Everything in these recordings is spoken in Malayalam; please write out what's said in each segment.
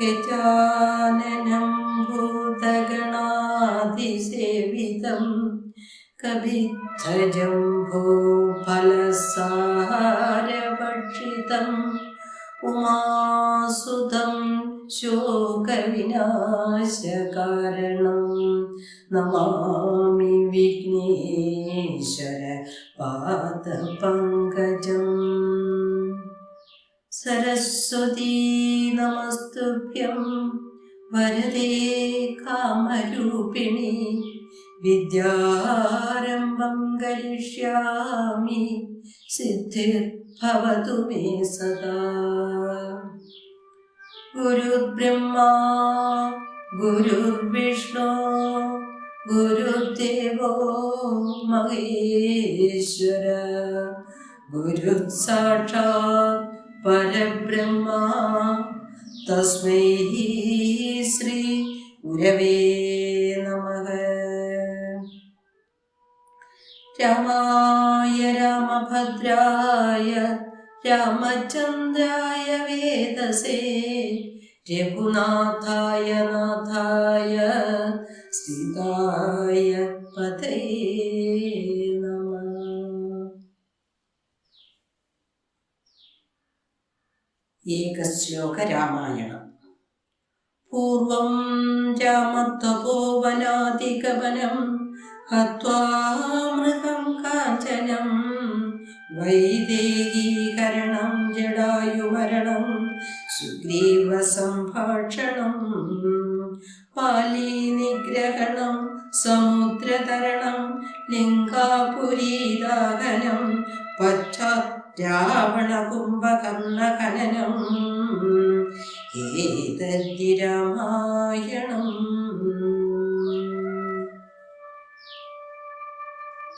ഗജാനനം ഭൂതഗണാതിസേവിതം കവിദ്ധജംഭൂഫലസാരഭക്ഷിതം ഉമാസുതം ശോകവിനാശകാരണം. നമാമി വിഘ്നേശ്വര പാദപങ്കജം. സരസ്വതീ നമസ്തുഭ്യം. വരദേ കാമരൂപിണി. വിദ്യാരംഭം കരിഷ്യാമി. സിദ്ധിർഭവതു മേ സദാ. ഗുരുബ്രഹ്മാ ഗുരുർവിഷ്ണു ഗുരുദേവോ മഹേശ്വര ഗുരു സാക്ഷാത് പരബ്രഹ്മ തസ്മൈ ശ്രീ ഗുരവേ നമ. രാമായ രാമഭദ്രായ രാമചന്ദ്രായ വേദസേ രഘുനാഥായ നാഥായ സീതായ പതേ നമ. ഏകശ്ലോക രാമായണം പൂർവം രാമത്വപോവനാദിഗമനം ഹത്വാ മൃഗം കാഞ്ചനം വൈദേഹീകരണം ജടായുമരണം സുഗ്രീവ സംഭാഷണം പാലീനിഗ്രഹണം സമുദ്രതരണം ലിംഗാപുരീദാഹനം പച്ച രാവണ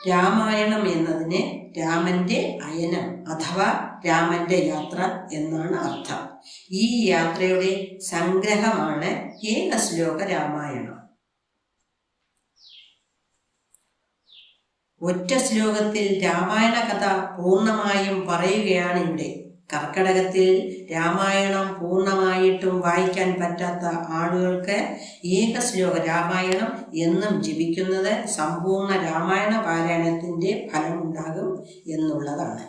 രാമായണം എന്നതിന് രാമന്റെ അയനം അഥവാ രാമന്റെ യാത്ര എന്നാണ് അർത്ഥം. ഈ യാത്രയുടെ സംഗ്രഹമാണ് ഏകശ്ലോക രാമായണം. ഒറ്റ ശ്ലോകത്തിൽ രാമായണ കഥ പൂർണമായും പറയുകയാണ് ഇവിടെ കർക്കടകത്തിൽ രാമായണം പൂർണമായിട്ടും വായിക്കാൻ പറ്റാത്ത ആളുകൾക്ക് ഏകശ്ലോക രാമായണം എന്നും ജപിക്കുന്നത് സമ്പൂർണ രാമായണ പാരായണത്തിന്റെ ഫലമുണ്ടാകും എന്നുള്ളതാണ്.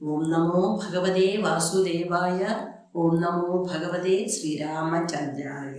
ഓം നമോ ഭഗവതേ വാസുദേവായ ഓം നമോ ഭഗവതേ ശ്രീരാമചന്ദ്രായ.